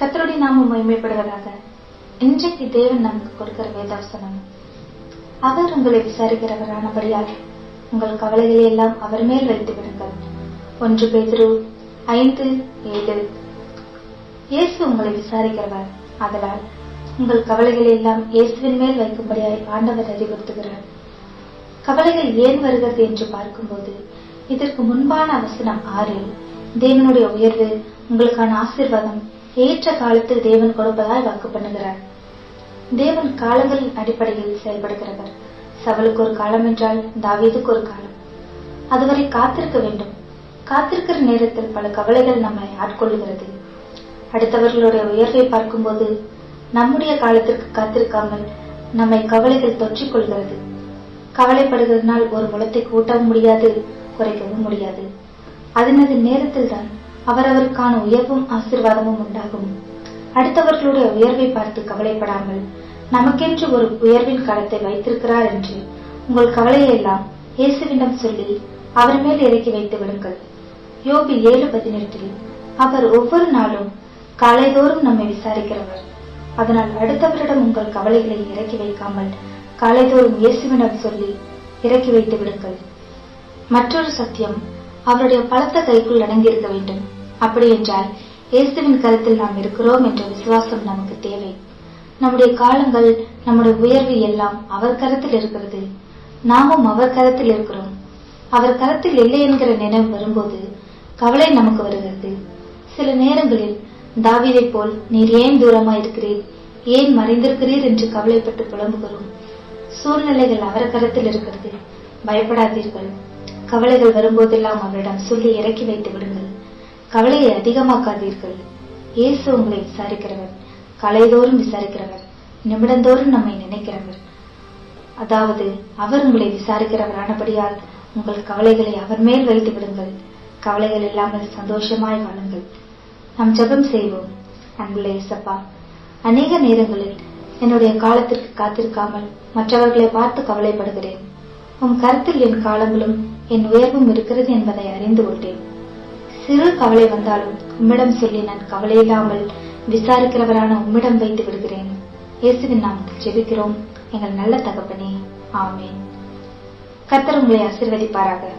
கத்தருடைய நாமம் மகிமைப்படுவதாக. இன்றைக்கு தேவன் நமக்கு கொடுக்கிற வேதாசனம். அவர் உங்களை விசாரிக்கிறவரானபடியால் உங்கள் கவலைகளை எல்லாம் அவர் மேல் வைத்து விடுங்கள். ஒன்று பேதுரு ஐந்து ஏழு. இயேசு உங்களை விசாரிக்கிறவர். அதனால் உங்கள் கவலைகளை எல்லாம் இயேசுவின் மேல் வைக்கும்படியாய் ஆண்டவர் அறிவுறுத்துகிறார். கவலைகள் ஏன் வருகிறது என்று பார்க்கும்போது இதற்கு முன்பான அவசரம் ஆறில் தேவனுடைய உயர்வு உங்களுக்கான ஆசீர்வாதம் ஏற்ற காலத்தில் தேவன் கொடுப்பதாய் வாக்கு பண்ணுகிறார் தேவன் காலங்களின் அடிப்படையில் செயல்படுகிறவர். சவலுக்கு ஒரு காலம் என்றால் தாவீதுக்கு ஒரு காலம். அதுவரை காத்திருக்க வேண்டும். காத்திருக்கிற நேரத்தில் பல கவலைகள் நம்மை ஆட்கொள்ளுகிறது அடுத்தவர்களுடைய உயர்வை பார்க்கும்போது நம்முடைய காலத்திற்கு காத்திருக்காமல் நம்மை கவலைகள் தொற்றிக் கொள்கிறது. கவலைப்படுகிறதுனால் ஒரு முளத்தை கூட்டவும் முடியாது குறைக்கவும் முடியாது. அதனது நேரத்தில் தான் அவரவருக்கான உயர்வும் ஆசீர்வாதமும் உண்டாகும். அடுத்தவர்களுடைய உயர்வை பார்த்து கவலைப்படாமல் நமக்கென்று ஒரு உயர்வின் களத்தை வைத்திருக்கிறார் என்று உங்கள் கவலையை எல்லாம் இயேசுவிடம் சொல்லி அவர் மேல் இறக்கி வைத்து விடுங்கள். யோபி ஏழு பதினெட்டில் அவர் ஒவ்வொரு நாளும் காலைதோறும் நம்மை விசாரிக்கிறவர். அதனால் அடுத்தவரிடம் உங்கள் கவலைகளை இறக்கி வைக்காமல் காலைதோறும் இயேசுவிடம் சொல்லி இறக்கி வைத்து விடுங்கள். மற்றொரு சத்தியம் அவருடைய பலத்த கைக்குள் அடங்கியிருக்க வேண்டும். அப்படி என்றால் இயேசுவின் கருத்தில் நாம் இருக்கிறோம் என்ற விசுவாசம் நமக்கு தேவை. நம்முடைய காலங்கள் நம்முடைய உயர்வு எல்லாம் அவர் கருத்தில் இருக்கிறது. நாமும் அவர் கருத்தில் இருக்கிறோம். அவர் கருத்தில் இல்லை என்கிற நினைவு வரும்போது கவலை நமக்கு வருகிறது. சில நேரங்களில் தாவீதை போல் நீர் ஏன் தூரமா இருக்கிறீர் ஏன் மறைந்திருக்கிறீர்? என்று கவலைப்பட்டு புலம்புகிறோம். சூழ்நிலைகள் அவர் கருத்தில் இருக்கிறது. பயப்படாதீர்கள். கவலைகள் வரும்போதெல்லாம் அவரிடம் சொல்லி இறக்கி வைத்து விடுங்கள். கவலையை அதிகமாக்காதீர்கள். இயேசு உங்களை விசாரிக்கிறவர் கலைதோறும் விசாரிக்கிறவர் நிமிடந்தோறும் நம்மை நினைக்கிறவர். அதாவது அவர் உங்களை விசாரிக்கிறவரானபடியால் உங்கள் கவலைகளை அவர் மேல் வைத்து விடுங்கள். கவலைகள் இல்லாமல் சந்தோஷமாய் வாழுங்கள். நாம் ஜபம் செய்வோம். அன்புள்ள இயேசப்பா அநேக நேரங்களில் என்னுடைய காலத்திற்கு காத்திருக்காமல் மற்றவர்களை பார்த்து கவலைப்படுகிறேன். உன் கருத்தில் என் காலங்களும் என் உயர்வும் இருக்கிறது என்பதை அறிந்து கொண்டேன். சிறு கவலை வந்தாலும் உம்மிடம் சொல்லி நான் கவலையில்லாமல் விசாரிக்கிறவரான உம்மிடம் வைத்து விடுகிறேன். இயேசுவின் நாமத்தில் ஜெபிக்கிறோம். எங்கள் நல்ல தகப்பனே ஆமேன். கத்தர் உங்களை ஆசிர்வதிப்பாராக.